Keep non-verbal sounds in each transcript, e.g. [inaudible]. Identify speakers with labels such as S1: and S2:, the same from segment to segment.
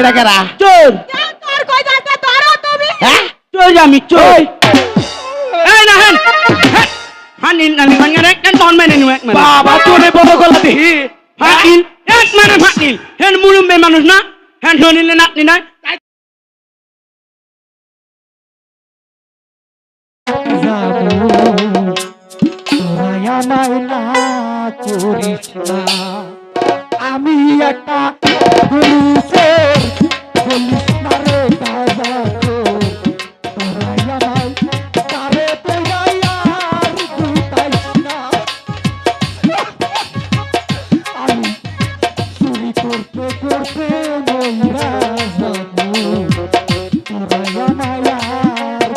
S1: এটা কেরা
S2: চোর
S3: তোর কই যাচ্ছে ধরো তুমি।
S1: হ্যাঁ?
S2: চোর আমি চোর এই না হেন হেন। হানিন নানি ভাঙে রে কেন তখন মেনে নিও এক মানে
S1: বাবা তোরে বড় গলা দেখি
S2: হানিন এক মানে ফাটিল হেন মুরুম্বে মানুষ না হেন শনিলে নাতনি নাই।
S4: আমি না রে বাবা আমি চুরি করতে করতে মইরা যাব তোরাই আমায় আর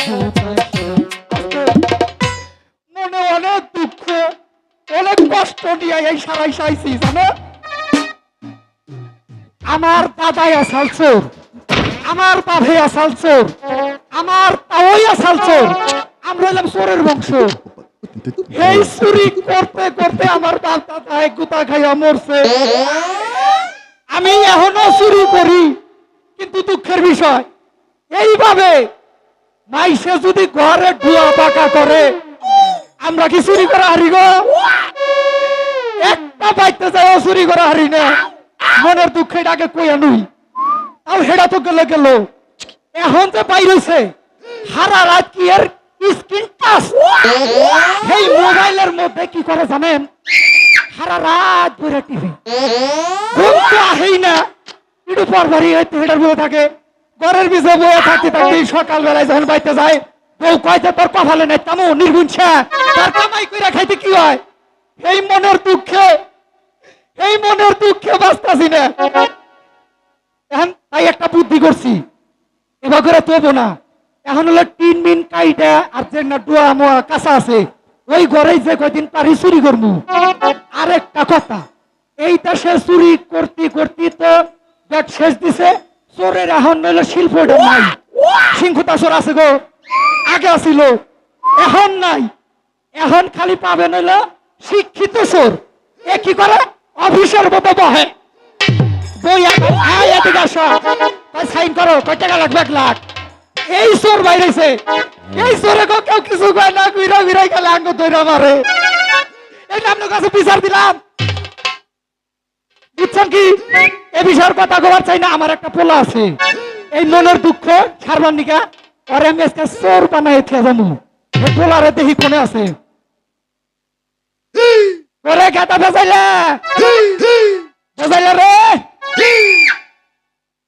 S4: আমার দাদাই আসাল চোর। আমার বাপে আসাল চোর। আমার তাওই আসাল চোর। আমরা হলাম চোরের বংশ। এই চুরি করতে করতে আমার বাপ দাদা গুতা খাইয়া মরছে। আমি এখনও চুরি করি, কিন্তু দুঃখের বিষয়, এইভাবে মাইসে যদি ঘরে ঢুয়া পাকা করে, আমরা কি চুরি করা হারি গো? একটা পাইতে যাই চুরি করা হারি না। মনের দুঃখে ডাকে কইয়া নুই তাও হেডা তো গেলে গেল। এখন যে বাইরেছে হারা রাত কি এর স্ক্রিন টাচ? এই মোবাইলের মধ্যে কি করে জানেন? সারা রাত ধরে টিভি। ঘুম তো আহেই না। একটু পর পরই হয়তো হেডার বয়ে থাকে। ঘরের বিজে বয়ে থাকতে থাকতে সকাল বেলায় যখন বাইতে যায়, বউ কয়তে তোর কপালে নাই তেমন নির্গুণছা তার কামাই কইরা খাইতে কি হয়? এই মনের দুঃখে মনের দুঃখে বাঁচতাছি না। এখন তাই একটা বুদ্ধি করছি। এবার করে তবো না। এখন হলো তিন মিন কাইটা, আর যে না ডুয়া মোয়া কাঁচা আছে, ওই ঘরেই যে কয়দিন পারি চুরি করব আরেকটা কথা এইটা সে চুরি করতে করতে তো ব্যাগ শেষ দিছে, চোরের এখন নইলে শিল্প নাই। সিংহতা চোর আছে গো, আগে আছিল, এখন নাই। এখন খালি পাবে নইলে শিক্ষিত চোর। এ কি করে? অফিসের মতো বহে। বই আয় এদিকে সাইন করো, কয় টাকা লাগবে এক লাখ? এই চোর বাইরেছে। এই চোরে কেউ কিছু কয় না, ঘুরা ঘুরাই গেলে আঙ্গ তৈরা মারে। এই কাছে বিচার দিলাম। বুঝছেন কি? এ বিষয়ের কথা কবার চাই না, আমার একটা পোলা আছে। এই মনের দুঃখ সারবার নিকা, ওরে আমি আজকে চোর বানাই থিয়া এই পোলারে দেখি কোনে আছে। ওরে গাতা বেজাইলে বেজাইলে রে।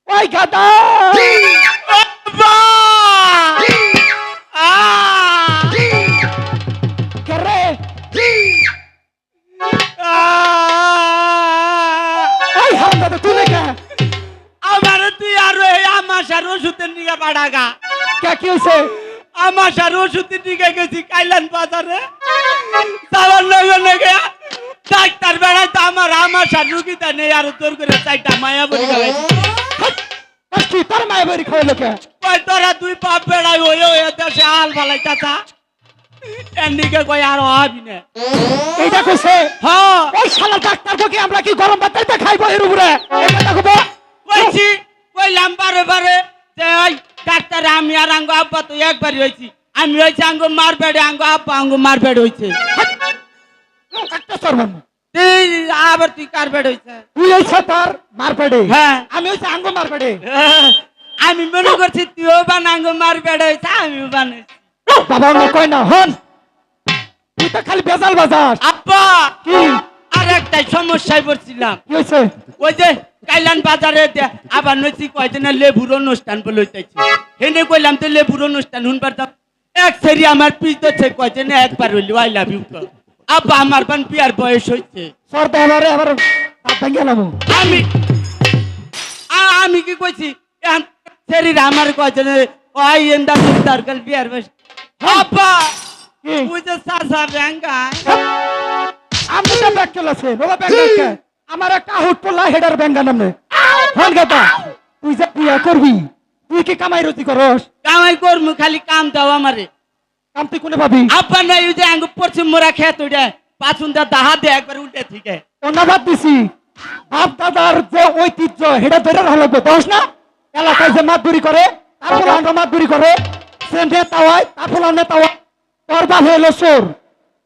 S4: ওই লেখা?
S2: আমার আমাশার ওষুধের নিগে
S4: কে কি হয়েছে
S2: আমাশার ওষুধের নিগে গেছি কাইলান বাজারে। যাওয়ার লগে লগে ডাক্তার বেড়াই তো আমার আমাশার রুগীটা নেই আর তোর করে চাইটা মায়া বলি গেলাইছি
S4: কি তোর মায়ের বাড়ি খাওয়াই লোকে?
S2: কই তোরা দুই পাপ বেড়াই ওই ওই দেশে আল ফালাই চাচা। এন্ডিকে কই আর হবি না।
S4: এইটা কইছে
S2: হ্যাঁ।
S4: ওই শালা ডাক্তার কি আমরা কি গরম ভাত খাইতে খাইবো এর উপরে? এটা দেখব
S2: কইছি কইলাম বারে বারে যে ওই ডাক্তার আমি আর আঙ্গ আব্বা তো একবারই হয়েছি আমি হয়েছি আঙ্গ মার বেড়ে আঙ্গ আব্বা আঙ্গ মার বেড়ে হয়েছে
S4: একটা
S2: তুই আবার তুই কার বেড়ে হয়েছে
S4: তুই হইছে তোর মারপেড়ে
S2: হ্যাঁ।
S4: আমি হইছে আঙ্গ মারপেড়ে
S2: আমি মনে করছি তুইও বান আঙ্গ মার আমিও
S4: বাবা না হন। তুই তো খালি বেজাল বাজাস।
S2: আব্বা!
S4: কি?
S2: সমস্যায় পড়ছিলাম।
S4: কি হইছে?
S2: ওই যে কাইলান বাজারে আবার নইছি কয়দিন লেবুর অনুষ্ঠান বলে হইতেছি। হেনে কইলাম তো লেবুর অনুষ্ঠান শুনবার এক সেরি আমার পিস দিচ্ছে কয়দিন একবার হইলি আই লাভ ইউ আব্বা আমার বান বিয়ার বয়স হইছে।
S4: সর দেবারে আবার ভেঙে গেলাম
S2: আমি আ- আমি কি কইছি? সেরির আমার কয়দিন ওই এন্দা দরকার বিয়ার বয়স। আব্বা যে সাসা ব্যাঙ্গা
S4: আমি তো ব্যাগ চলেছে বাবা ব্যাগ কে? আমার একটা আহুট পড়লা হেডার ব্যাঙ্গা নামে হন গেতা। তুই যে বিয়া করবি তুই কি কামাই রুটি করস?
S2: কামাই করমু খালি কাম দাও আমারে।
S4: কাম তুই কোনে পাবি
S2: আব্বা নাই যে আঙ্গ পশ্চিম মোরা খেত ওইটা পাঁচুন দা দাহা দে একবার উল্টে থেকে।
S4: অন্যবাদ দিছি। বাপ দাদার যে ঐতিহ্য হেডা ধরে রাখা লাগবে দোষ না? এলাকায় যে মাতবুরি করে তারপর আমরা মাতবুরি করে সে নেতা হয় তারপর নেতা হয় তোর বাপ হইল চোর।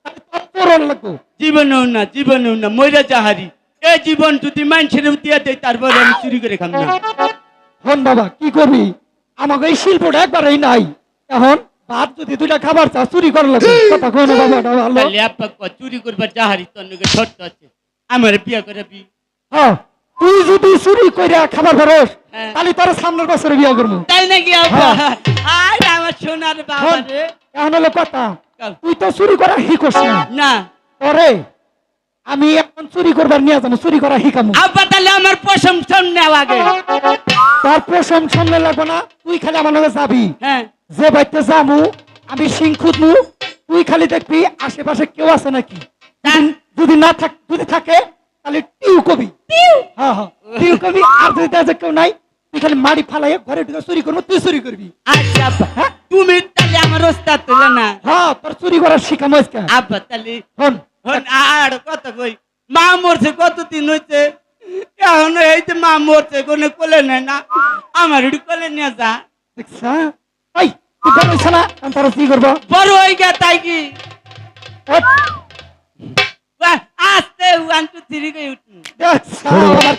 S4: তোর চোর
S2: জীবনেও না জীবনেও না মরে যাহারি। এই জীবন যদি মানুষের দিয়ে দেয় তারপরে আমি চুরি করে খাম না।
S4: হন বাবা কি করবি? আমাকে এই শিল্পটা একবারেই নাই। এখন ভাত যদি দুইটা খাবার চা চুরি করে কথা বাবা ভালো।
S2: চুরি করবার যাহারি তোর নাকি ছোট্ট আছে। আমার বিয়ে করে বি
S4: হ্যাঁ তুই যদি চুরি কইরা খাবার ধরস
S2: হ্যাঁ।
S4: তাহলে তোর সামনের বছরে বিয়া করব।
S2: তাই নাকি আর আমার সোনার বাবা রে।
S4: এখন হলো কথা। তুই তো চুরি করা শিখোস না।
S2: না।
S4: পরে আমি এখন চুরি করবার নিয়ে যাব চুরি করা শিখামু।
S2: আব্বা তাহলে আমার প্রশংসন নেওয়া আগে।
S4: তার প্রশংসন লাগবো না তুই খালি আমার লগে যাবি।
S2: হ্যাঁ।
S4: যে বাইতে যামু আমি সিং খুদমু তুই খালি দেখবি আশেপাশে কেউ আছে নাকি?
S2: তা-
S4: যদি না থাক যদি থাকে তাহলে টিউ কবি। হ্যাঁ হ্যাঁ। টিউ কবি আর যদি দেখে কেউ নাই তুই খালি মারি ফালাই ঘরে ঢুকে চুরি করব তুই চুরি করবি।
S2: আচ্ছা আব্বা। তুমি তাহলে আমার ওস্তাদ তোলে না?
S4: হ্যাঁ তোর চুরি করার শিখামো আজকে।
S2: আব্বা তাহলে
S4: হন
S2: হন আর কত কই। মা মরছে কতদিন হইছে? এখন এই যে মা মরছে কোনো কোলে নেয় না। আমার কোলে নিয়ে যা।
S4: দেখছা ওই তুই বেরোইছ না? আমি তোর কি করব?
S2: বড় হয়ে গে তাই কি? বাহ, আস্তে ওয়ান টু থ্রি
S4: কে বাপ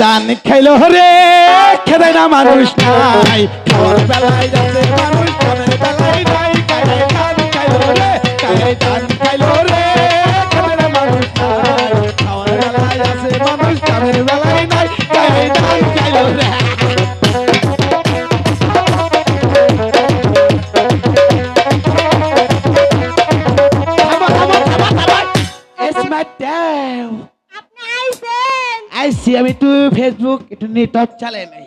S1: দান খেলো রে খেদাই না মানুষ নাই। ফেসবুক একটু নেটওয়ার্ক চালাই নাই।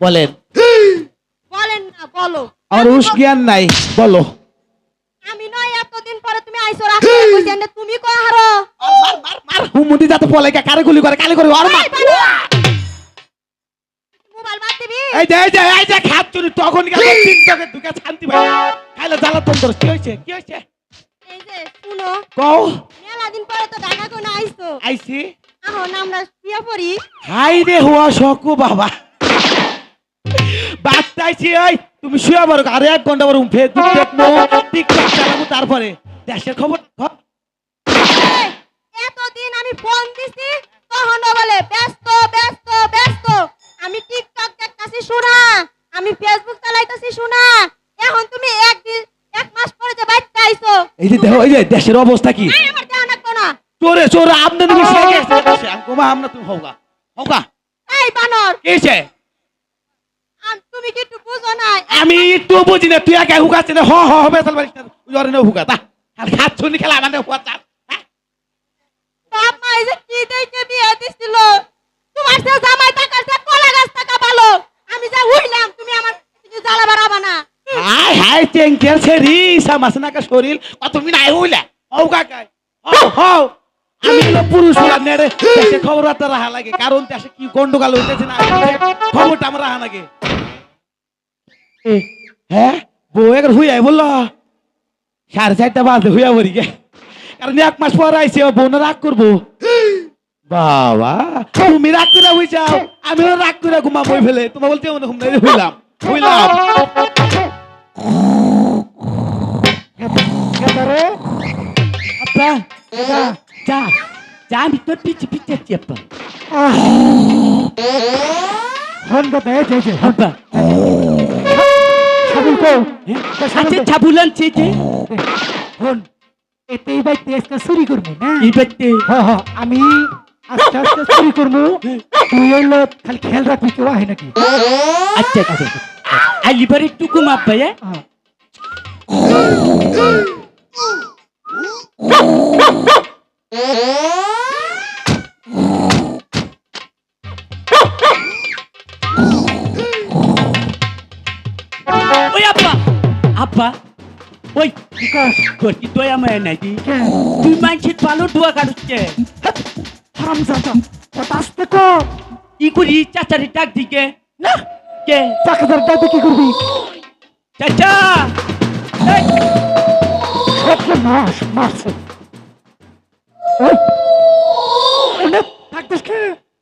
S1: বলেন।
S3: বলেন না বলো।
S1: আমার হুশ জ্ঞান নাই বলো।
S3: আমি নয় এতদিন পরে তুমি আইছো রাখতে কইছেন না তুমি কো হারো?
S1: মার মার মার হুমুদি যাতে বলে কে কারে গুলি করে কালে করে আর মার।
S3: মোবাইল বাদ দিবি?
S1: এই যে এই যে এই যে খাত চুরি তখন গেল তিনটাকে ঢুকে শান্তি ভাই খাইলে জ্বালা তন্ত্র কি হয়েছে কি হয়েছে
S3: এই যে শুনো।
S1: কও।
S3: মেলা দিন পরে তো ঢাকা কোন আইছো
S1: আইসি?
S3: এখন আমরা শুয়ে পড়ি।
S1: হাই রে হুয়া সকু বাবা। বাচ্চাইছি ওই তুমি শুয়ে পারো আরে এক ঘণ্টা পর ফেসবুক দেখব টিকটক চালাবো তারপরে দেশের খবর
S3: এতদিন আমি ফোন দিছি তখন বলে ব্যস্ত ব্যস্ত ব্যস্ত। আমি টিকটক দেখতাছি শোনা। আমি ফেসবুক চালাইতাছি শোনা। এখন তুমি একদিন এক মাস পরে যে বাইতে আইছো
S1: এই যে দেখো এই যে দেশের অবস্থা কি?
S3: না।
S1: চোরে চোরে আমদানি বেশি হয়ে গেছে দেশে। আমরা তুমি হোগা হোগা
S3: এই বানর।
S1: কি হয়েছে
S3: তুমি কি একটু বুঝো না
S1: আমি একটু বুঝি না তুই একা হুকাচ্ছে না হ হ হবে তাহলে বাড়ি জ্বরে না হুকা তা আর খাত শুনি খেলা আমাদের হুয়া চাপ
S3: বাপ মা এই যে কি দেখে বিয়ে দিছিল? তোমার সে জামাই টাকার সে কলা গাছ টাকা ভালো আমি যা হইলাম তুমি আমার কিছু জ্বালা বাড়াবা না।
S1: হাই হাই টেঙ্কের ছেড়ি সামাস নাকা শরীর। কত মিন আই হইলা? হও কাকাই হও হও। আমি হলো পুরুষ হলাম নেড়ে দেশে খবর বার্তা রাখা লাগে। কারণ দেশে কি গন্ডগোল হইতেছে না? হইতেছে, খবরটা আমরা রাখা লাগে। এ, হ্যাঁ? বউ একবার হুইয়াই বলল। সাড়ে চারটা বাজে হুইয়া বলি গে। কারণ এক মাস পর আইসে বোন রাগ করব। বাবা তুমি রাগ করে হই যাও আমিও রাগ করে ঘুমা বই ফেলে। তোমার বলতে মনে ঘুম নাই
S2: যে,
S4: হন।
S2: আব্বা
S4: সাবুল কো
S2: আচ্ছা ছাবুল আনছে যে
S4: হন এতেই ভাই তেজটা চুরি করব না
S2: এবারে
S4: আমি আস্তে আস্তে চুরি করব তুই হইল খালি খেয়াল রাখবি কেউ আহে নাকি
S2: আচ্ছা আচ্ছা আলিবারে টুকুম আব্বা হ্যাঁ
S4: হ্যাঁ।
S2: ওই আব্বা আব্বা ওই
S4: বিকাশ
S2: তোর কি দয়া মায়া নাই দি। তুই মানুষের ভালো দোয়া কাটুচ্ছে।
S4: হারাম জাদা। কথা আসতে কো।
S2: কি করি চাচারি ডাক দিকে।
S4: না
S2: কে?
S4: চাকাদার দাদা কি করবি?
S2: চাচা!
S4: সব মাস মারছে।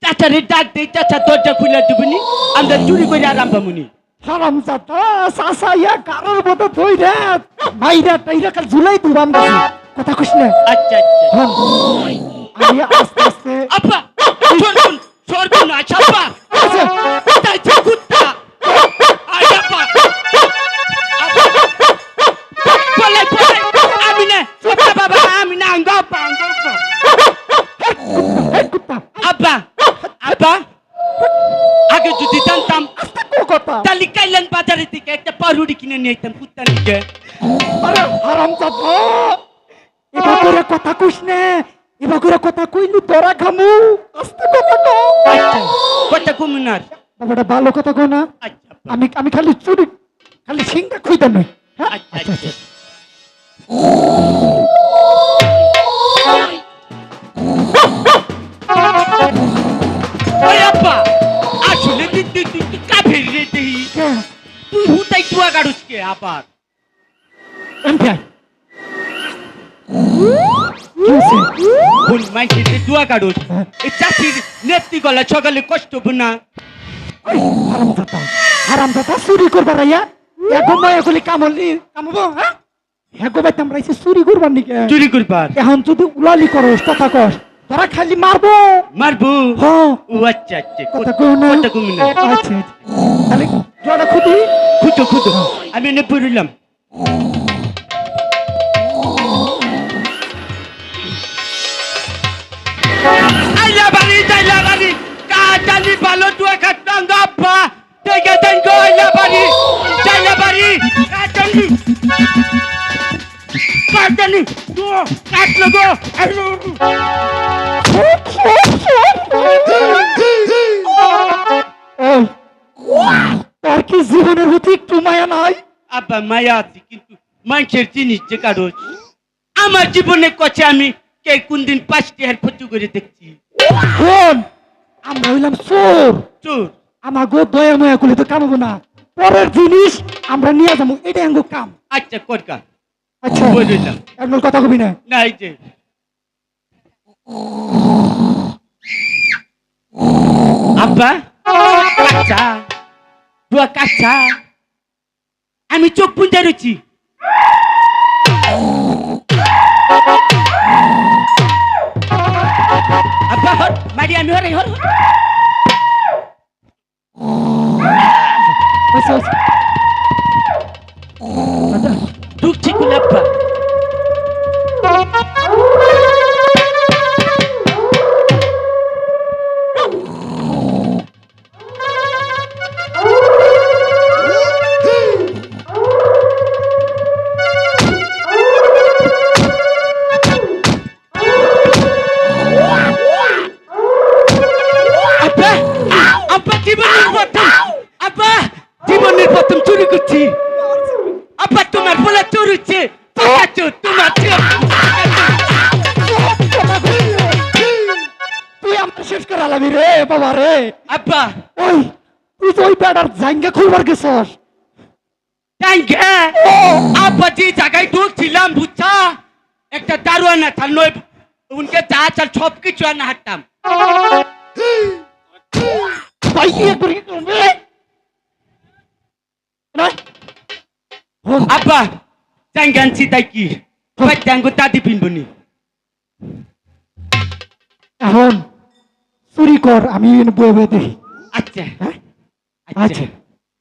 S2: চাচারে ডাক দে চাচা দরজা খুলে দিবনি আমরা চুরি করে আরাম পামুনি।
S4: হারাম জাদা সাসা ইয়া কারোর মতো ধই রে। মাইরা টাইরা কাল ঝুলাই দিবাম কথা কইস না।
S2: আচ্ছা আচ্ছা।
S4: আমি আস্তে আস্তে
S2: আব্বা সরবুন সরবুন আচ্ছা আব্বা।
S4: আচ্ছা।
S2: চাচা কুত্তা পাউরুটি কিনে নিয়ে যেতাম কুত্তা নিকে
S4: আরে হারাম জাদা এবার করে কথা কইস না এবার করে কথা কইলি তোরা খামু আস্তে কথা কো
S2: আচ্ছা কটা কমুনার
S4: বাবাটা ভালো কথা কো না।
S2: আচ্ছা।
S4: আমি আমি খালি চুরি খালি সিংটা খুইতে নই হ্যাঁ?
S2: আচ্ছা
S4: আচ্ছা।
S2: আচ্ছা
S4: আচ্ছা।
S2: আসলে তুয়া গাড়ুসকে আবার? কোন মাইসে যে তুয়া গাড়ুস এই চাষির নেত্রী গলা সকালে কষ্ট না।
S4: হারাম দাদা চুরি করবার আইয়া এগো মায়া গুলি কামলি কামবো হ্যাঁ? এগো ভাই তোমরা চুরি করবার নিকে।
S2: চুরি করবার।
S4: এখন যদি উলালি করস কথা কস তোরা খালি মারবো।
S2: মারবো?
S4: হ্যাঁ।
S2: ও আচ্ছা আচ্ছা
S4: কথা কো না।
S2: কটা কমুনা
S4: আচ্ছা আচ্ছা। তাহলে জড়া খুদি
S2: খুঁজো খুঁজো। আমি এনে পড়লাম। আইলা বাড়ি যাইলা বাড়ি। কাটালি ভালো তুয়া খাটাং গাপ্পা থেকে দেন গো আইলা বাড়ি। যাইলা বাড়ি কাটালি কাটালি তো কাটলো গো আইলো
S4: কি জীবনের প্রতি একটু মায়া নাই?
S2: আব্বা মায়া আছে কিন্তু মানুষের জিনিস যে কারও আমার জীবনে কছে আমি কে কোন দিন পাঁচটি হার ক্ষতি করে দেখছি?
S4: আমরা হইলাম চোর।
S2: চোর?
S4: আমার গো দয়া ময়া করলে তো কামাবো না। পরের জিনিস আমরা নিয়ে যাব এটাই আঙ্গো কাম।
S2: আচ্ছা করকা
S4: আচ্ছা
S2: বলিলাম
S4: একবার কথা কবি না।
S2: না এই যে। আব্বা কাচ্চা তুয়া কাচ্চা আমি চোখ পুঞ্জা রয়েছি। আব্বা হর মারি আমি হরে হর হর। ঢুকছি কোন যে জায়গায় ঢুকছিলাম বুঝছা? একটা দারোয়ান আছে নয় উনকে চা চাল সব কিছু আনা হাঁটতাম।
S4: না?
S2: আব্বা জাঙ্গানছি তাই কি? জাঙ্গো দাদি পিনবনি।
S4: এখন চুরি কর আমি বয়ে বয়ে দেখি।
S2: আচ্ছা।
S4: হ্যাঁ?
S2: আচ্ছা।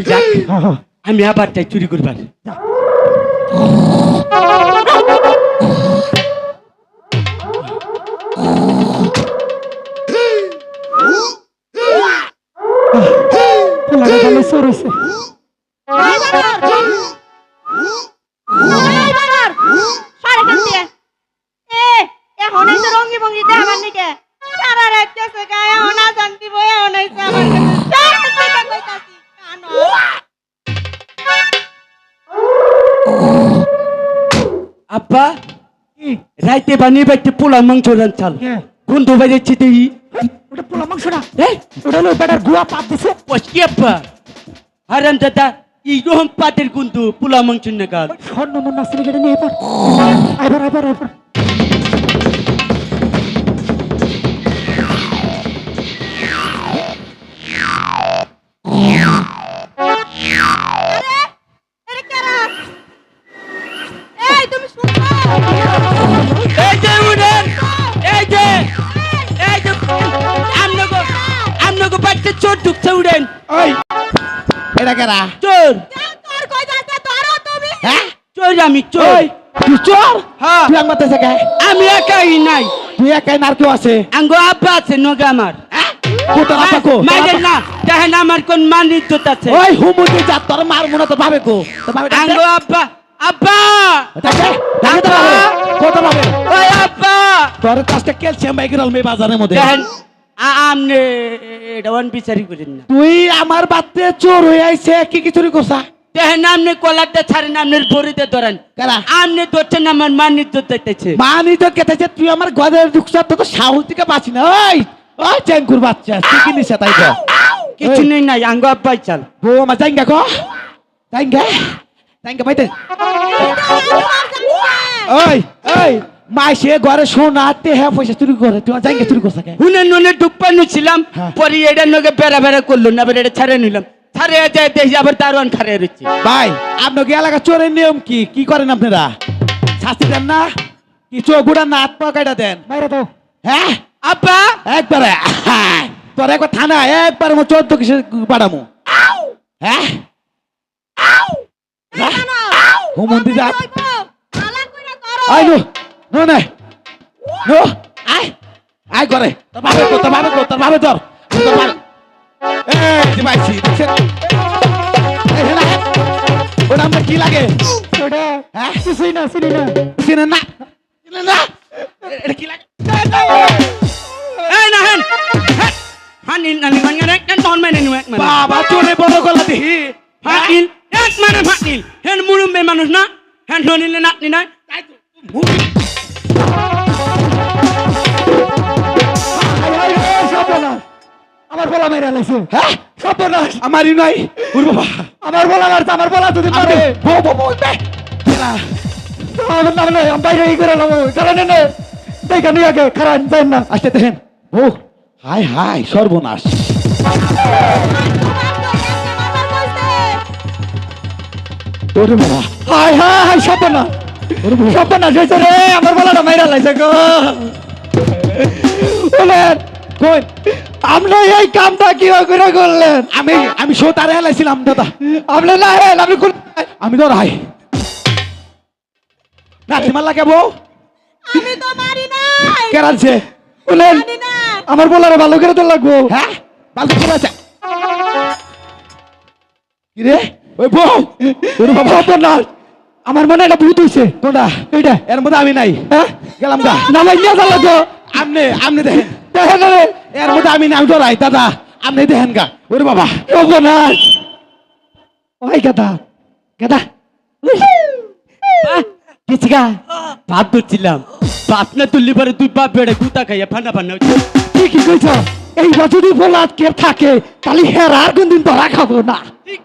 S2: মোবাইল
S4: হ্যাঁ, [gasps]
S2: আমি আবার চাই চুরি করবার। বানিয়ে বাইতে পোলা মাংস রান্তাল। গন্ধ বাজাচ্ছে তুই।
S4: ওটা পোলা মাংস না?
S2: এ
S4: ওটা হলো বেটার গুয়া পাত দিছে।
S2: পশকি আপা হারাম দাদা এই রকম পাতের গন্ধ পোলা মাংস নাগাল
S4: স্বর্ণ মন্না গেটে নিয়ে এবার। এবার এবার আইবার
S3: কেরা?
S2: চোর।
S1: হ্যাঁ?
S2: চোর আমি চোর।
S1: তুই চোর?
S2: হ্যাঁ।
S1: তুই আমার দেশে গায়ে
S2: আমি একাই নাই।
S1: তুই একাই নার কেউ আছে?
S2: আঙ্গো আব্বা আছে নগে আমার।
S1: কো তোর আপা কো? আপা-
S2: না দেখেন আমার কোন মান ইজ্জত আছে।
S1: ওই হুমুদি যা তোর মার মনে তোর ভাবে কো। তোর ভাবে
S2: আঙ্গো আব্বা আব্বা!
S1: ভাবে। ভাবে?
S2: ওই আব্বা!
S1: তোর ক্যালসিয়াম বাইকের বাজারের মধ্যে?
S2: আমনে এটা ওয়ান বিচারি করেন না
S1: তুই আমার বাতে চোর হয়ে আইছে কি কি চুরি করছা
S2: দেখেন আপনি কলারটা ছাড়েন আপনার ভরিতে ধরেন
S1: কারা
S2: আপনি ধরছেন আমার মান ইজ্জত দিতেছে
S1: মানি তো কেটেছে তুই আমার ঘরে ঢুকছা তো তো সাহস থেকে বাঁচি না ওই ওই চেঙ্কুর বাচ্চা তুই কি নিছে তাই তো
S2: কিছু নেই নাই আঙ্গো আব্বাই চাল
S1: ও আমার জাইঙ্গা কো জাইঙ্গা জাইঙ্গা পাইতে ওই ওই মাই সে ঘরে সোনা তে হ্যাঁ পয়সা চুরি করে তুই জাইঙ্গা চুরি করছ
S2: হুনে নুনে ডুপ্পানো ছিলাম
S1: হ্যাঁ।
S2: পরে এটা নগে বেড়া বেড়া করল না এটা ছাড়ে নিলাম। ছাড়ে যায় দেখি আবার দারোয়ান খারে রয়েছে
S1: ভাই আপনাকে এলাকা চোরের নিয়ম কি? কি করেন আপনারা? শাস্তি দেন না? কি চোখ গুড়া না হাত পা কাটা দেন?
S4: বাইরে দাও।
S1: হ্যাঁ?
S2: আব্বা!
S1: একবারে হ্যাঁ। তোর একবার থানা একবার মো চোদ্দ কিসে পাঠামু। হ্যাঁ? হুমন্দি যা
S3: কই
S1: নো নো। নে। নো আই আই করে তোর ভাবে কর তোর ভাবে কর তোর ভাবে ধর তোর ভাবে এই যে পাইছি দেখছেন? এই হেলা। ওটা আমার কি লাগে?
S4: ওটা
S1: হ্যাঁ?
S4: কিছুই না চিনি না।
S1: চিনেন না। চিনেন না এটা কি লাগে?
S2: এই না হেন। হানিল নানি মানে এক কান তখন মানে নিউ এক মানে।
S1: বাবা চোরে বড় গলা দেখি
S2: ফাটিল এক মানে ফাটিল হেন মুরুম্বে মানুষ না। হেন ধনিলে নাতনি না
S4: আয়, আমার বলা মেরে লাইছে।
S1: হ্যাঁ?
S4: সর্বনাশ।
S1: আমারই নয় ওর বাবা।
S4: আমার বলা মারছে আমার বলা যদি মারে।
S1: আরে বো বো বো। বে খেলা
S4: আমার নাম নয় আমি বাইরে করে নেব কারণ নে দেখা নিয়ে আগে খারাপ যাই না।
S1: আসতে দেখেন। ও হাই হাই সর্বনাশ। ওরে বাবা।
S4: হাই হাই সর্বনাশ। সর্বনাশ হয়েছে রে আমার বলাটা মাইরা লাইছে গো। বলেন।
S1: কই?
S4: আপনি এই কামটা কি করে করলেন?
S1: আমি আমি হেলাইছিলাম দাদা।
S4: আপনি না আপনি
S1: আমি তো রাই। বউ?
S3: আমি তো মারি
S4: বলেন আমার বলারে ভালো করে তো লাগবো।
S1: হ্যাঁ? বালতি চলে আছে। কি রে? ওই বউ ওরে বাবা।
S4: আমার মনে হয় এটা ভূত হইছে।
S1: কোনটা?
S4: এইটা।
S1: এর মধ্যে আমি নাই।
S4: হ্যাঁ?
S1: গেলাম গা।
S4: নামাই নিয়ে যাওয়া লাগবে।
S1: আমনে আমনে দেখেন।
S4: দেখেন রে।
S1: এর মধ্যে আমি নাম ডরাই দাদা। আপনি দেখেন গা। ওরে বাবা।
S4: সর্বনাশ ওই গাদা গাদা।
S2: গেছি গা ভাত ধরছিলাম। না তুললি পরে তুই বাপ বেড়ে গুতা খাইয়া ফান্না ফান্না
S4: ঠিকই কইছ। এই যদি বলাত কে থাকে তাহলে কোনদিন ধরা খাব না।
S2: ঠিক